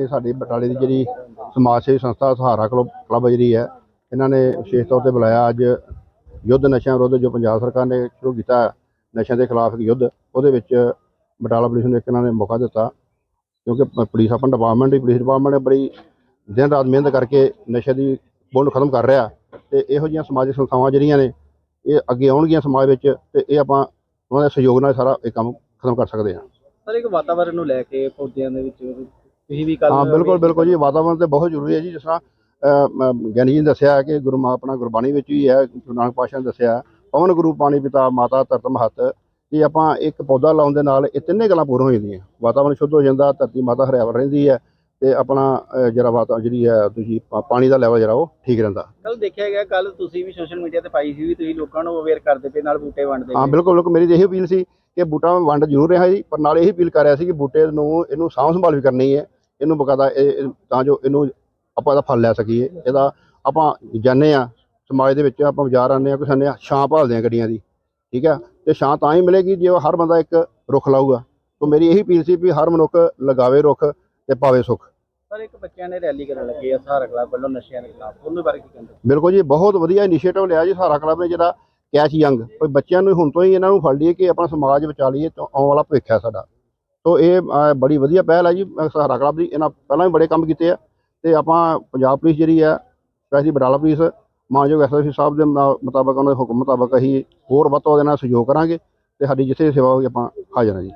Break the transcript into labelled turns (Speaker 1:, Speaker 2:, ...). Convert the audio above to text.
Speaker 1: ਇਹ ਸਾਡੀ ਬਟਾਲੇ ਦੀ ਜਿਹੜੀ ਸਮਾਜ ਸੇਵੀ ਸੰਸਥਾ ਸਹਾਰਾ ਕਲੱਬ ਕਲੱਬ ਜਿਹੜੀ ਹੈ, ਇਹਨਾਂ ਨੇ ਵਿਸ਼ੇਸ਼ ਤੌਰ ਤੇ ਬੁਲਾਇਆ ਅੱਜ ਯੁੱਧ ਨਸ਼ਿਆਂ ਵਿਰੁੱਧ ਜੋ ਪੰਜਾਬ ਸਰਕਾਰ ਨੇ ਸ਼ੁਰੂ ਕੀਤਾ ਨਸ਼ਿਆਂ ਦੇ ਖਿਲਾਫ ਇੱਕ ਯੁੱਧ, ਉਹਦੇ ਵਿੱਚ ਬਟਾਲਾ ਪੁਲਿਸ ਨੂੰ ਇੱਕ ਇਹਨਾਂ ਨੇ ਮੌਕਾ ਦਿੱਤਾ, ਕਿਉਂਕਿ ਪੁਲਿਸ ਆਪਣਾ ਡਿਪਾਰਟਮੈਂਟ ਹੀ, ਪੁਲਿਸ ਡਿਪਾਰਟਮੈਂਟ ਨੇ ਬੜੀ ਦਿਨ ਰਾਤ ਮਿਹਨਤ ਕਰਕੇ ਨਸ਼ੇ ਦੀ ਬੁੰਡ ਖਤਮ ਕਰ ਰਿਹਾ ਤੇ ਇਹੋ ਜਿਹੀਆਂ ਸਮਾਜਿਕ ਸੰਸਥਾਵਾਂ ਜਿਹੜੀਆਂ ਨੇ, ਇਹ ਅੱਗੇ ਆਉਣਗੀਆਂ ਸਮਾਜ ਵਿੱਚ ਤੇ ਇਹ ਆਪਾਂ ਉਹਨਾਂ ਦੇ ਸਹਿਯੋਗ ਨਾਲ ਸਾਰਾ ਇਹ ਕੰਮ ਖਤਮ ਕਰ ਸਕਦੇ ਹਾਂ।
Speaker 2: ਸਰ ਇੱਕ ਵਾਤਾਵਰਨ ਨੂੰ ਲੈ ਕੇ ਪੌਦਿਆਂ ਦੇ ਵਿੱਚ ਤੁਸੀਂ ਵੀ ਕੱਲ
Speaker 1: ਹਾਂ ਬਿਲਕੁਲ ਬਿਲਕੁਲ ਜੀ ਵਾਤਾਵਰਣ ਤੇ ਬਹੁਤ ਜ਼ਰੂਰੀ ਹੈ ਜੀ ਜਿਸ ਤਰ੍ਹਾਂ ਗਿਆਨੀ ਜੀ ਨੇ ਦੱਸਿਆ ਹੈ ਕਿ ਗੁਰੂ ਮਾ ਆਪਣਾ ਗੁਰਬਾਣੀ ਵਿੱਚ ਵੀ ਹੈ ਗੁਰੂ ਨਾਨਕ ਪਾਤਸ਼ਾਹ ਨੇ ਦੱਸਿਆ ਪਵਨ ਗੁਰੂ ਪਾਣੀ ਪਿਤਾ ਮਾਤਾ ਧਰਤ ਮਹਤ ਕਿ ਆਪਾਂ ਇੱਕ ਪੌਦਾ ਲਾਉਣ ਦੇ ਨਾਲ ਇਹ ਤਿੰਨੇ ਗੱਲਾਂ ਪੂਰਨ ਹੋ ਜਾਂਦੀਆਂ। ਵਾਤਾਵਰਣ ਸ਼ੁੱਧ ਹੋ ਜਾਂਦਾ ਧਰਤੀ ਮਾਤਾ ਹਰਿਆਵਲ ਰਹਿੰਦੀ ਹੈ ਤੇ ਆਪਣਾ ਜਿਹੜਾ ਵਾਤਾ ਜਿਹੜੀ ਹੈ ਤੁਸੀਂ ਪਾਣੀ ਦਾ ਲੈਵਲ ਜਿਹੜਾ ਉਹ ਠੀਕ ਰਹਿੰਦਾ।
Speaker 2: ਕੱਲ ਦੇਖਿਆ ਗਿਆ ਕੱਲ ਤੁਸੀਂ ਵੀ ਸੋਸ਼ਲ ਮੀਡੀਆ ਤੇ ਪਾਈ ਸੀ ਵੀ ਤੁਸੀਂ ਲੋਕਾਂ ਨੂੰ ਅਵੇਅਰ ਕਰਦੇ ਪਏ ਨਾਲ ਬੂਟੇ ਵੰਡਦੇ
Speaker 1: ਹਾਂ। ਬਿਲਕੁਲ ਬਿਲਕੁਲ ਮੇਰੀ ਇਹ ਅਪੀਲ ਸੀ ਕਿ ਬੂਟਾ ਵੰਡ ਜ਼ਰੂਰ ਰਿਹਾ ਜੀ ਪਰ ਨਾਲ ਇਹ ਅਪੀਲ ਕਰ ਰਿਹਾ ਸੀ ਕਿ ਬੂਟੇ ਨੂੰ ਇਹਨੂੰ ਸਾਂਭ ਸੰਭਾਲ ਵੀ ਕਰਨੀ ਹੈ ਇਹਨੂੰ ਬਕਾਇਦਾ ਇਹ ਤਾਂ ਜੋ ਇਹਨੂੰ ਆਪਾਂ ਇਹਦਾ ਫਲ ਲੈ ਸਕੀਏ। ਇਹਦਾ ਆਪਾਂ ਜਾਣੇ ਆ ਸਮਾਜ ਦੇ ਵਿੱਚ ਆਪਾਂ ਬਾਜ਼ਾਰ ਆਉਂਦੇ ਆ ਆਉਂਦੇ ਆ ਛਾਂ ਭਾਲਦੇ ਆ ਗੱਡੀਆਂ ਦੀ ਠੀਕ ਹੈ? ਤੇ ਛਾਂ ਤਾਂ ਹੀ ਮਿਲੇਗੀ ਜੇ ਹਰ ਬੰਦਾ ਇੱਕ ਰੁੱਖ ਲਾਊਗਾ। ਤਾਂ ਮੇਰੀ ਇਹੀ ਅਪੀਲ ਸੀ ਵੀ ਹਰ ਮਨੁੱਖ ਲਗਾਵੇ ਰੁੱਖ ਤੇ ਪਾਵੇ ਸੁੱਖ।
Speaker 2: ਸਰ ਇੱਕ ਬੱਚਿਆਂ ਨੇ ਰੈਲੀ ਕਰਨ ਲੱਗੇ ਆ ਸਹਾਰਾ ਕਲੱਬ ਵੱਲੋਂ ਨਸ਼ਿਆਂ ਦੇ ਖਿਲਾਫ। ਉਹਦੇ ਬਾਰੇ ਕੀ ਕਹਿੰਦੇ?
Speaker 1: ਬਿਲਕੁਲ ਜੀ ਬਹੁਤ ਵਧੀਆ ਇਨੀਸ਼ੀਏਟਿਵ ਲਿਆ ਜੀ ਸਹਾਰਾ ਕਲੱਬ ਨੇ ਜਿਹੜਾ ਕੈਚ ਯੰਗ। ਕੋਈ ਬੱਚਿਆਂ ਨੂੰ ਹੁਣ ਤੋਂ ਹੀ ਇਹਨਾਂ ਨੂੰ ਫੜ ਲਈਏ ਕਿ ਆਪਣਾ ਸਮਾਜ ਬਚਾ ਲਈਏ ਤੇ ਆਉਣ ਵਾਲਾ ਭਵਿੱਖ ਹੈ ਸਾਡਾ। ਸੋ ਇਹ ਬੜੀ ਵਧੀਆ ਪਹਿਲ ਹੈ ਜੀ ਸਹਾਰਾ ਕਲੱਬ ਦੀ ਇਹਨਾਂ ਪਹਿਲਾਂ ਵੀ ਬੜੇ ਕੰਮ ਕੀਤੇ ਆ, ਤੇ ਆਪਾਂ ਪੰਜਾਬ ਪੁਲਿਸ ਜਿਹੜੀ ਹੈ ਸਪੈਸ਼ਲੀ ਬਟਾਲਾ ਪੁਲਿਸ, ਮਾਨਯੋਗ ਐਸਐਸਪੀ ਸਾਹਿਬ ਦੇ ਮੁਤਾਬਕ, ਉਹਨਾਂ ਦੇ ਹੁਕਮ ਮੁਤਾਬਕ ਅਸੀਂ ਹੋਰ ਵੱਧ ਤੋਂ ਵੱਧ ਇਹਨਾਂ ਸਹਿਯੋਗ ਕਰਾਂਗੇ, ਤੇ ਸਾਡੀ ਜਿੱਥੇ ਸੇਵਾ ਹੋਈ ਆਪਾਂ ਹਾਜ਼ਰ ਹਾਂ ਜੀ।